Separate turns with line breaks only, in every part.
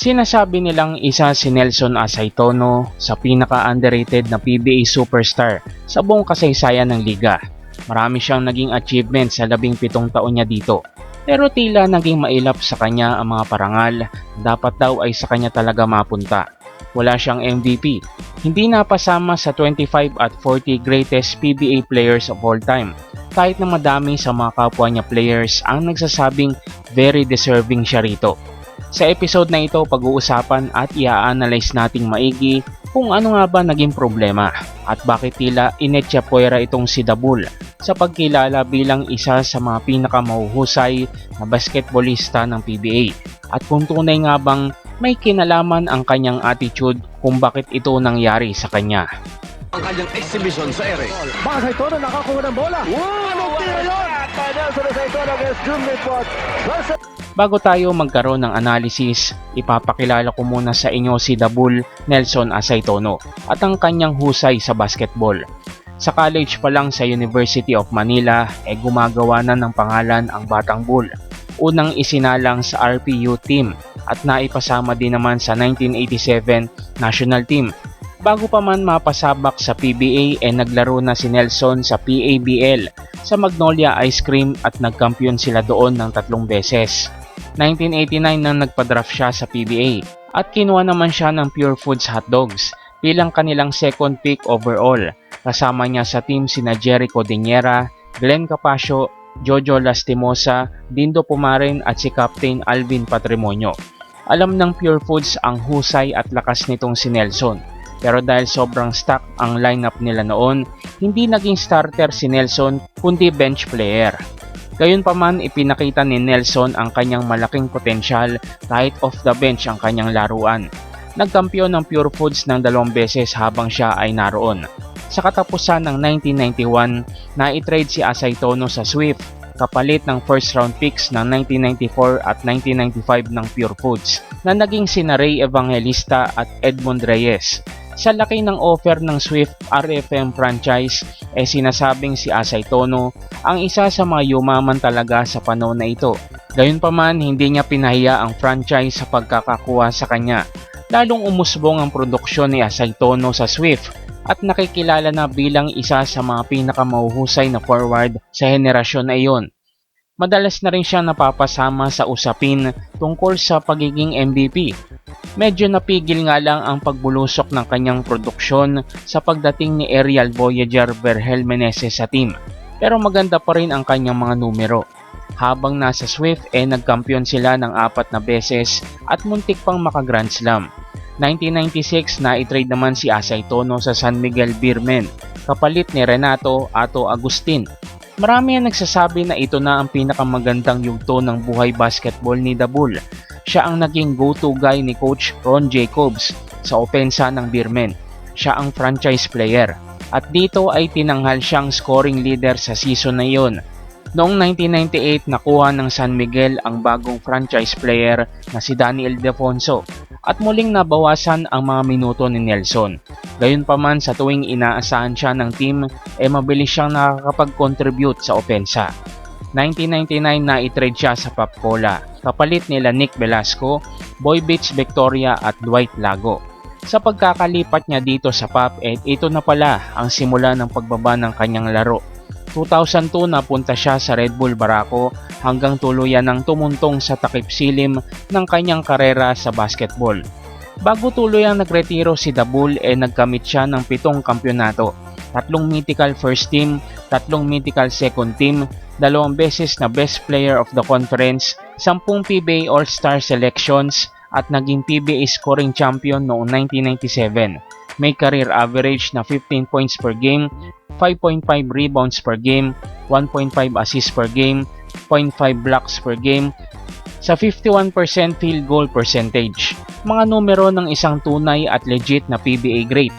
Sinasabi nilang isa si Nelson Asaitono sa pinaka-underrated na PBA superstar sa buong kasaysayan ng liga. Marami siyang naging achievement sa labing pitong taon niya dito. Pero tila naging mailap sa kanya ang mga parangal, dapat daw ay sa kanya talaga mapunta. Wala siyang MVP. Hindi napasama sa 25 at 40 greatest PBA players of all time. Kahit na madami sa mga kapwa niya players ang nagsasabing very deserving siya rito. Sa episode na ito, pag-uusapan at i-analyze nating maigi kung ano nga ba naging problema at bakit tila inetya puwera itong si Dabul sa pagkilala bilang isa sa mga pinakamahuhusay na basketballista ng PBA at kung tunay nga bang may kinalaman ang kanyang attitude kung bakit ito nangyari sa kanya.
ang kanyang exhibition sa ere.
Baka Saitono nakakuha ng bola. Wow! Anong tira yun? Nelson Saitono against June Report.
Bago tayo magkaroon ng analysis, ipapakilala ko muna sa inyo si Dabul Nelson Asaitono at ang kanyang husay sa basketball. Sa college pa lang sa University of Manila, ay eh gumagawa na ng pangalan ang Batang Bull. Unang isinalang sa RPU team at naipasama din naman sa 1987 national team. Bago pa man mapasabak sa PBA ay eh naglaro na si Nelson sa PABL sa Magnolia Ice Cream at nagkampiyon sila doon ng tatlong beses. 1989 nang nagpa-draft siya sa PBA at kinuha naman siya ng Pure Foods Hotdogs bilang kanilang second pick overall. Kasama niya sa team sina Jericho Diniera, Glenn Capasio, Jojo Lastimosa, Dindo Pumarin at si Captain Alvin Patrimonio. Alam ng Pure Foods ang husay at lakas nitong si Nelson. Pero dahil sobrang stock ang lineup nila noon, hindi naging starter si Nelson kundi bench player. Gayunpaman ipinakita ni Nelson ang kanyang malaking potensyal kahit off the bench ang kanyang laruan. Nagkampiyon ng Pure Foods ng dalawang beses habang siya ay naroon. Sa katapusan ng 1991, na-trade si Asaitono sa Swift kapalit ng first round picks ng 1994 at 1995 ng Pure Foods na naging sina Ray Evangelista at Edmond Reyes. Sa laki ng offer ng Swift RFM franchise, eh sinasabing si Asaitono ang isa sa mga yumaman talaga sa panahon na ito. Gayunpaman, hindi niya pinahiya ang franchise sa pagkakakuha sa kanya. Lalong umusbong ang produksyon ni Asaitono sa Swift at nakikilala na bilang isa sa mga pinakamahuhusay na forward sa henerasyon na iyon. Madalas na rin siya napapasama sa usapin tungkol sa pagiging MVP. Medyo napigil nga lang ang pagbulusok ng kanyang produksyon sa pagdating ni Aerial Voyager Verhel Meneses sa team. Pero maganda pa rin ang kanyang mga numero. Habang nasa Swift eh nagkampiyon sila ng apat na beses at muntik pang maka Grand Slam. 1996 na i-trade naman si Asay Tono sa San Miguel Beermen kapalit ni Renato Ato Agustin. Marami ang nagsasabi na ito na ang pinakamagandang yugto ng buhay basketball ni Dabul. Siya ang naging go-to guy ni Coach Ron Jacobs sa opensa ng Beermen. Siya ang franchise player. At dito ay tinanghal siyang scoring leader sa season na iyon. Noong 1998 nakuha ng San Miguel ang bagong franchise player na si Daniel Defonso at muling nabawasan ang mga minuto ni Nelson. Gayunpaman sa tuwing inaasahan siya ng team, e eh mabilis siyang nakakapag-contribute sa opensa. 1999 na i-trade siya sa Papcola, kapalit nila Nick Velasco, Boy Beach Victoria at Dwight Lago. Sa pagkakalipat niya dito sa Pop, eh, ito na pala ang simula ng pagbaba ng kanyang laro 2002 napunta siya sa Red Bull Barako hanggang tuluyan ng tumuntong sa takip silim ng kanyang karera sa basketball. Bago tuluyang nagretiro si Dabul e eh nagkamit siya ng pitong kampyonato, tatlong mythical first team, tatlong mythical second team, dalawang beses na best player of the conference, sampung PBA All-Star selections at naging PBA scoring champion noong 1997 may career average na 15 points per game, 5.5 rebounds per game, 1.5 assists per game, 0.5 blocks per game, sa 51% field goal percentage. Mga numero ng isang tunay at legit na PBA great.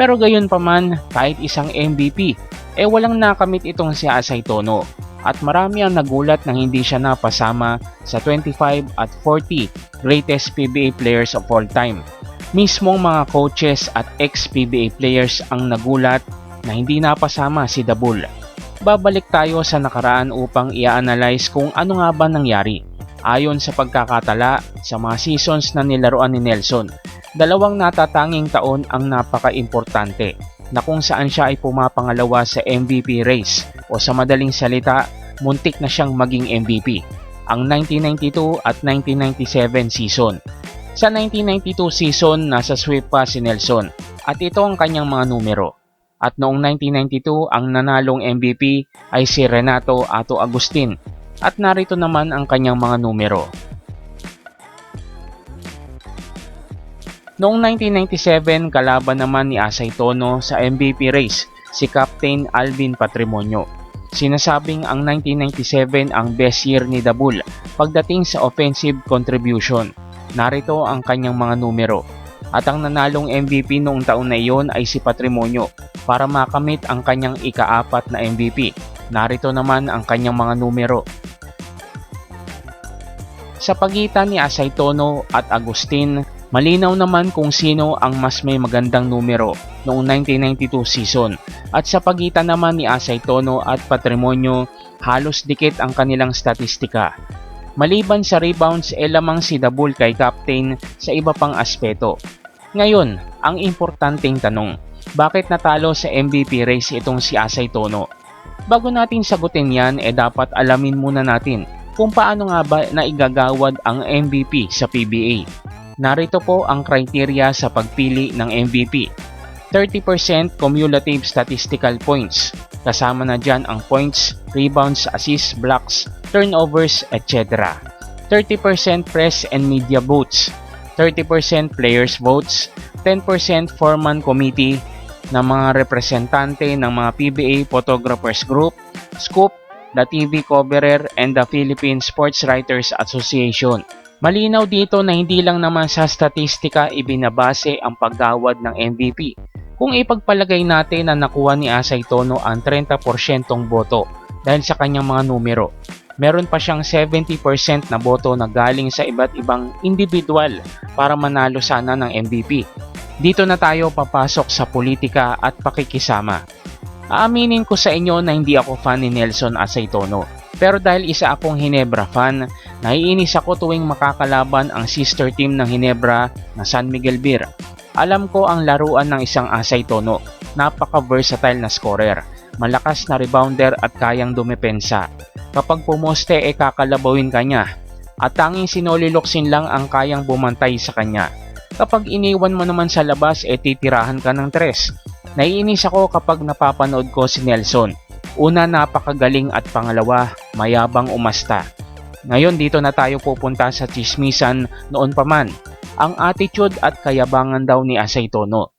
Pero gayon pa man, kahit isang MVP, eh walang nakamit itong si Asay Tono at marami ang nagulat nang hindi siya napasama sa 25 at 40 greatest PBA players of all time. Mismong mga coaches at ex-PBA players ang nagulat na hindi napasama si Dabul. Babalik tayo sa nakaraan upang i-analyze kung ano nga ba nangyari Ayon sa pagkakatala sa mga seasons na nilaruan ni Nelson, dalawang natatanging taon ang napaka-importante na kung saan siya ay pumapangalawa sa MVP race o sa madaling salita, muntik na siyang maging MVP, ang 1992 at 1997 season. Sa 1992 season, nasa sweep pa si Nelson at ito ang kanyang mga numero. At noong 1992, ang nanalong MVP ay si Renato Ato Agustin at narito naman ang kanyang mga numero. Noong 1997, kalaban naman ni Asay Tono sa MVP race si Captain Alvin Patrimonio. Sinasabing ang 1997 ang best year ni Dabul pagdating sa offensive contribution. Narito ang kanyang mga numero. At ang nanalong MVP noong taon na iyon ay si Patrimonio para makamit ang kanyang ikaapat na MVP. Narito naman ang kanyang mga numero. Sa pagitan ni Asay Tono at Agustin, malinaw naman kung sino ang mas may magandang numero noong 1992 season. At sa pagitan naman ni Asay Tono at Patrimonio, halos dikit ang kanilang statistika. Maliban sa rebounds, e lamang si Dabul kay Captain sa iba pang aspeto. Ngayon, ang importanteng tanong, bakit natalo sa MVP race itong si Asay Tono? Bago natin sagutin yan, eh dapat alamin muna natin kung paano nga ba naigagawad ang MVP sa PBA. Narito po ang criteria sa pagpili ng MVP. 30% cumulative statistical points. Kasama na dyan ang points, rebounds, assists, blocks, turnovers, etc. 30% press and media votes. 30% players votes. 10% foreman committee ng mga representante ng mga PBA Photographers Group, Scoop, the TV Coverer, and the Philippine Sports Writers Association. Malinaw dito na hindi lang naman sa statistika ibinabase ang paggawad ng MVP. Kung ipagpalagay natin na nakuha ni Asay Tono ang 30% boto dahil sa kanyang mga numero, meron pa siyang 70% na boto na galing sa iba't ibang individual para manalo sana ng MVP. Dito na tayo papasok sa politika at pakikisama. Aaminin ko sa inyo na hindi ako fan ni Nelson Asaytono. Pero dahil isa akong Hinebra fan, naiinis ako tuwing makakalaban ang sister team ng Hinebra na San Miguel Beer. Alam ko ang laruan ng isang Asaytono. Napaka-versatile na scorer. Malakas na rebounder at kayang dumepensa. Kapag pumoste e kakalabawin kanya. At tanging sinoliloksin lang ang kayang bumantay sa kanya. Kapag iniwan mo naman sa labas, e titirahan ka ng tres. Naiinis ako kapag napapanood ko si Nelson. Una, napakagaling at pangalawa, mayabang umasta. Ngayon dito na tayo pupunta sa chismisan noon pa man. Ang attitude at kayabangan daw ni Asay Tono.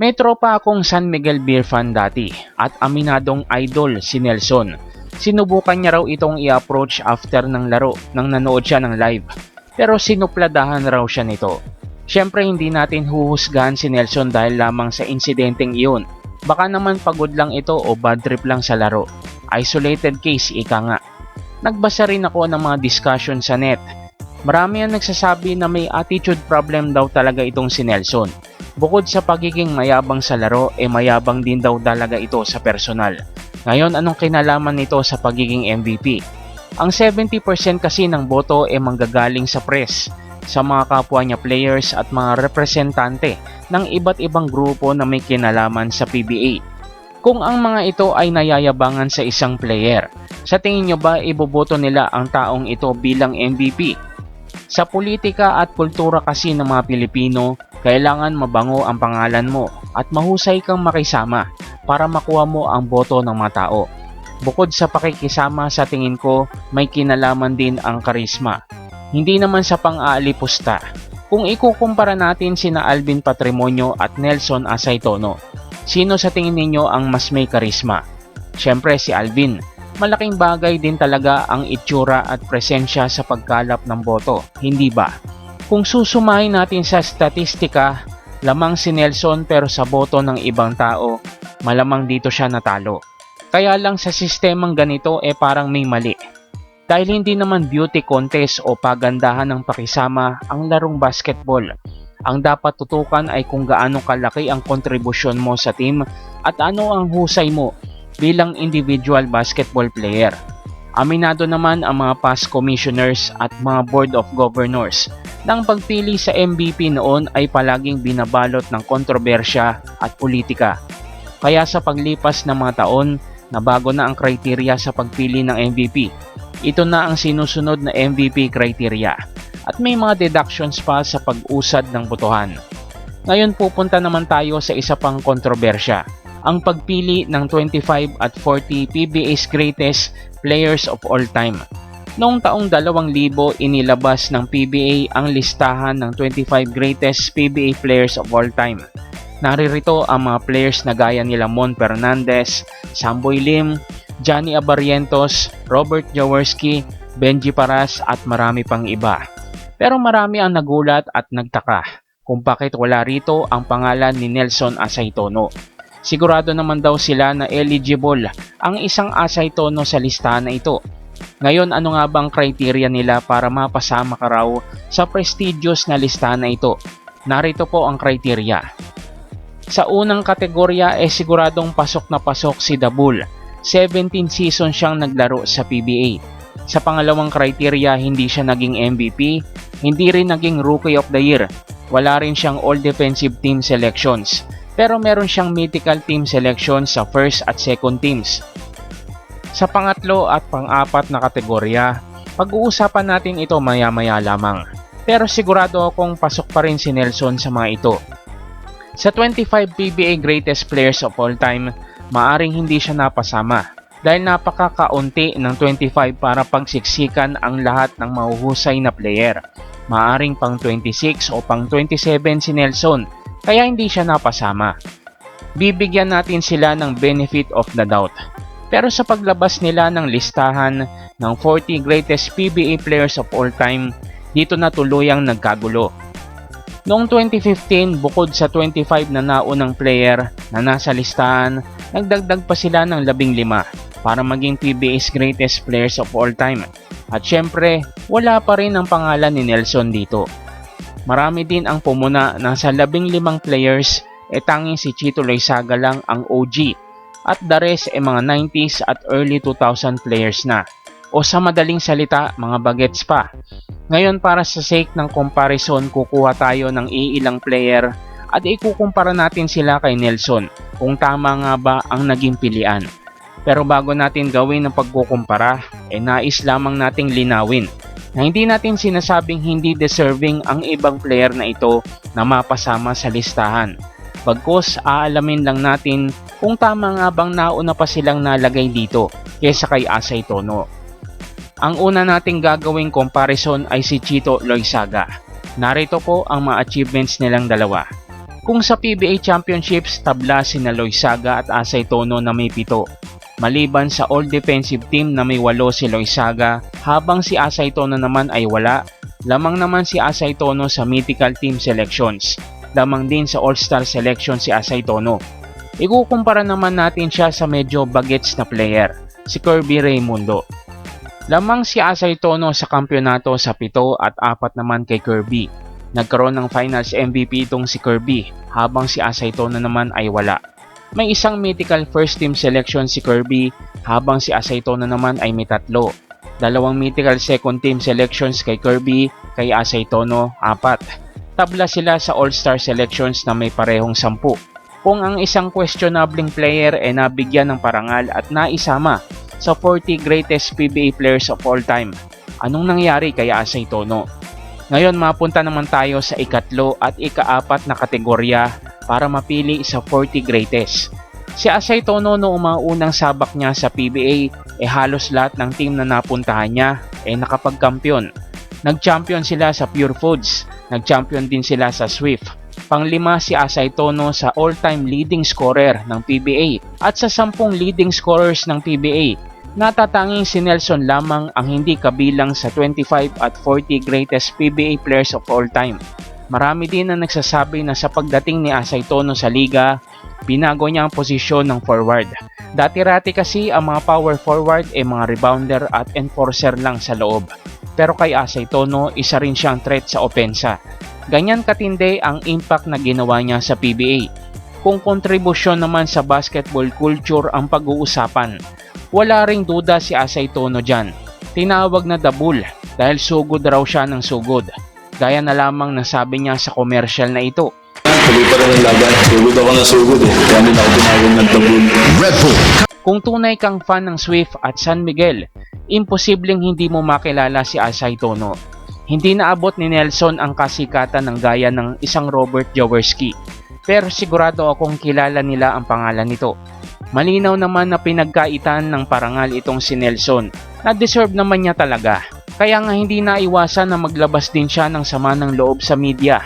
May tropa akong San Miguel Beer fan dati at aminadong idol si Nelson. Sinubukan niya raw itong i-approach after ng laro nang nanood siya ng live. Pero sinupladahan raw siya nito. Siyempre hindi natin huhusgahan si Nelson dahil lamang sa insidenteng iyon. Baka naman pagod lang ito o bad trip lang sa laro. Isolated case, ika nga. Nagbasa rin ako ng mga discussion sa net. Marami ang nagsasabi na may attitude problem daw talaga itong si Nelson. Bukod sa pagiging mayabang sa laro, e eh mayabang din daw talaga ito sa personal. Ngayon, anong kinalaman nito sa pagiging MVP? Ang 70% kasi ng boto e eh manggagaling sa press sa mga kapwa niya players at mga representante ng iba't ibang grupo na may kinalaman sa PBA. Kung ang mga ito ay nayayabangan sa isang player, sa tingin nyo ba iboboto nila ang taong ito bilang MVP? Sa politika at kultura kasi ng mga Pilipino, kailangan mabango ang pangalan mo at mahusay kang makisama para makuha mo ang boto ng mga tao. Bukod sa pakikisama sa tingin ko, may kinalaman din ang karisma hindi naman sa pang-aalipusta. Kung ikukumpara natin sina Alvin Patrimonio at Nelson Asaytono, sino sa tingin ninyo ang mas may karisma? Siyempre si Alvin. Malaking bagay din talaga ang itsura at presensya sa pagkalap ng boto, hindi ba? Kung susumahin natin sa statistika, lamang si Nelson pero sa boto ng ibang tao, malamang dito siya natalo. Kaya lang sa sistemang ganito eh parang may mali. Dahil hindi naman beauty contest o pagandahan ng pakisama ang larong basketball. Ang dapat tutukan ay kung gaano kalaki ang kontribusyon mo sa team at ano ang husay mo bilang individual basketball player. Aminado naman ang mga past commissioners at mga board of governors na ang pagpili sa MVP noon ay palaging binabalot ng kontrobersya at politika. Kaya sa paglipas ng mga taon, nabago na ang kriteriya sa pagpili ng MVP. Ito na ang sinusunod na MVP criteria at may mga deductions pa sa pag-usad ng botohan. Ngayon pupunta naman tayo sa isa pang kontrobersya, ang pagpili ng 25 at 40 PBA's greatest players of all time. Noong taong 2000 inilabas ng PBA ang listahan ng 25 greatest PBA players of all time. Naririto ang mga players na gaya nila Mon Fernandez, Samboy Lim, Johnny Abarientos, Robert Jaworski, Benji Paras at marami pang iba. Pero marami ang nagulat at nagtaka kung bakit wala rito ang pangalan ni Nelson Asaytono. Sigurado naman daw sila na eligible ang isang Asaytono sa listahan na ito. Ngayon ano nga bang criteria nila para mapasama ka raw sa prestigious na listahan na ito? Narito po ang criteria. Sa unang kategorya ay siguradong pasok na pasok si Dabul. 17 season siyang naglaro sa PBA. Sa pangalawang criteria, hindi siya naging MVP, hindi rin naging Rookie of the Year. Wala rin siyang All Defensive Team selections. Pero meron siyang Mythical Team selections sa first at second teams. Sa pangatlo at pang-apat na kategorya, pag-uusapan natin ito maya-maya lamang. Pero sigurado akong pasok pa rin si Nelson sa mga ito. Sa 25 PBA greatest players of all time, maaring hindi siya napasama dahil napakakaunti ng 25 para pagsiksikan ang lahat ng mahuhusay na player. Maaring pang 26 o pang 27 si Nelson kaya hindi siya napasama. Bibigyan natin sila ng benefit of the doubt. Pero sa paglabas nila ng listahan ng 40 greatest PBA players of all time, dito na tuluyang nagkagulo. Noong 2015, bukod sa 25 na naunang player na nasa listahan, nagdagdag pa sila ng 15 para maging PBA's greatest players of all time. At syempre, wala pa rin ang pangalan ni Nelson dito. Marami din ang pumuna na sa 15 players, e tanging si Chito Loizaga lang ang OG at the rest ay mga 90s at early 2000 players na. O sa madaling salita, mga bagets pa. Ngayon para sa sake ng comparison, kukuha tayo ng iilang player at ikukumpara natin sila kay Nelson kung tama nga ba ang naging pilian. Pero bago natin gawin ang pagkukumpara, eh nais lamang nating linawin na hindi natin sinasabing hindi deserving ang ibang player na ito na mapasama sa listahan. Bagkus aalamin lang natin kung tama nga bang nauna pa silang nalagay dito kesa kay Asay Tono. Ang una nating gagawing comparison ay si Chito Loizaga. Narito po ang mga achievements nilang dalawa. Kung sa PBA Championships, tabla si na Loizaga at Asay Tono na may pito. Maliban sa all defensive team na may walo si Loizaga, habang si Asay Tono naman ay wala, lamang naman si Asay Tono sa mythical team selections. Lamang din sa all-star selection si Asay Tono. Ikukumpara naman natin siya sa medyo bagets na player, si Kirby Raymundo. Lamang si Asay Tono sa kampyonato sa pito at apat naman kay Kirby. Nagkaroon ng finals MVP itong si Kirby, habang si Asay Tono naman ay wala. May isang mythical first team selection si Kirby, habang si Asay Tono naman ay may tatlo. Dalawang mythical second team selections kay Kirby, kay Asay Tono, apat. Tabla sila sa all-star selections na may parehong sampu. Kung ang isang questionabling player ay nabigyan ng parangal at naisama sa 40 greatest PBA players of all time. Anong nangyari kay Asay Tono? Ngayon mapunta naman tayo sa ikatlo at ikaapat na kategorya para mapili sa 40 greatest. Si Asay Tono noong mga unang sabak niya sa PBA eh halos lahat ng team na napuntahan niya eh nakapagkampiyon. Nag-champion sila sa Pure Foods, nag-champion din sila sa Swift. Panglima si Asay Tono sa all-time leading scorer ng PBA at sa 10 leading scorers ng PBA natatanging si Nelson lamang ang hindi kabilang sa 25 at 40 greatest PBA players of all time. Marami din ang nagsasabi na sa pagdating ni Asay Tono sa liga, binago niya ang posisyon ng forward. Dati-rati kasi ang mga power forward ay mga rebounder at enforcer lang sa loob. Pero kay Asay Tono, isa rin siyang threat sa opensa. Ganyan katindi ang impact na ginawa niya sa PBA. Kung kontribusyon naman sa basketball culture ang pag-uusapan, Wala ring duda si Asay Tono dyan. Tinawag na The Bull dahil sugod raw siya ng sugod. Gaya na lamang nasabi niya sa commercial na ito.
Tuloy pa rin ang laban. Sugod ako na sugod eh. Kaya din ako tinawag ng tabun.
Kung tunay kang fan ng Swift at San Miguel, imposibleng hindi mo makilala si Asay Tono. Hindi naabot ni Nelson ang kasikatan ng gaya ng isang Robert Jaworski. Pero sigurado akong kilala nila ang pangalan nito. Malinaw naman na pinagkaitan ng parangal itong si Nelson na deserve naman niya talaga. Kaya nga hindi naiwasan na maglabas din siya ng sama ng loob sa media.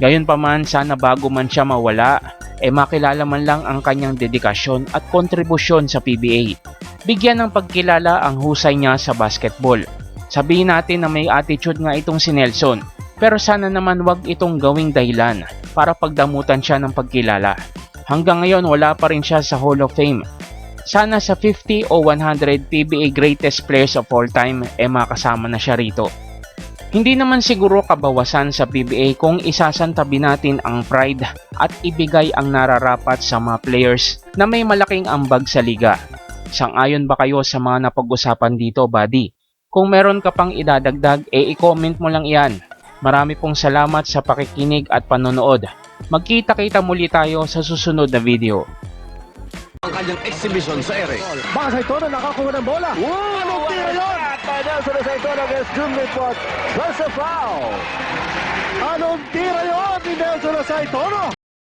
Gayunpaman sana bago man siya mawala, eh makilala man lang ang kanyang dedikasyon at kontribusyon sa PBA. Bigyan ng pagkilala ang husay niya sa basketball. Sabihin natin na may attitude nga itong si Nelson, pero sana naman wag itong gawing dahilan para pagdamutan siya ng pagkilala. Hanggang ngayon wala pa rin siya sa Hall of Fame. Sana sa 50 o 100 PBA greatest players of all time eh makasama na siya rito. Hindi naman siguro kabawasan sa PBA kung isasantabi natin ang pride at ibigay ang nararapat sa mga players na may malaking ambag sa liga. Sang-ayon ba kayo sa mga napag-usapan dito, buddy? Kung meron ka pang idadagdag, e i-comment mo lang iyan. Marami pong salamat sa pakikinig at panonood. Magkita-kita muli tayo sa susunod na video.
Ang kanyang exhibition sa ere.
Baka Saitono nakakuha ng bola. Wow! Anong tira yun? Nelson Saitono against Jumley Pot. That's a foul. Anong tira yun ni Nelson Saitono?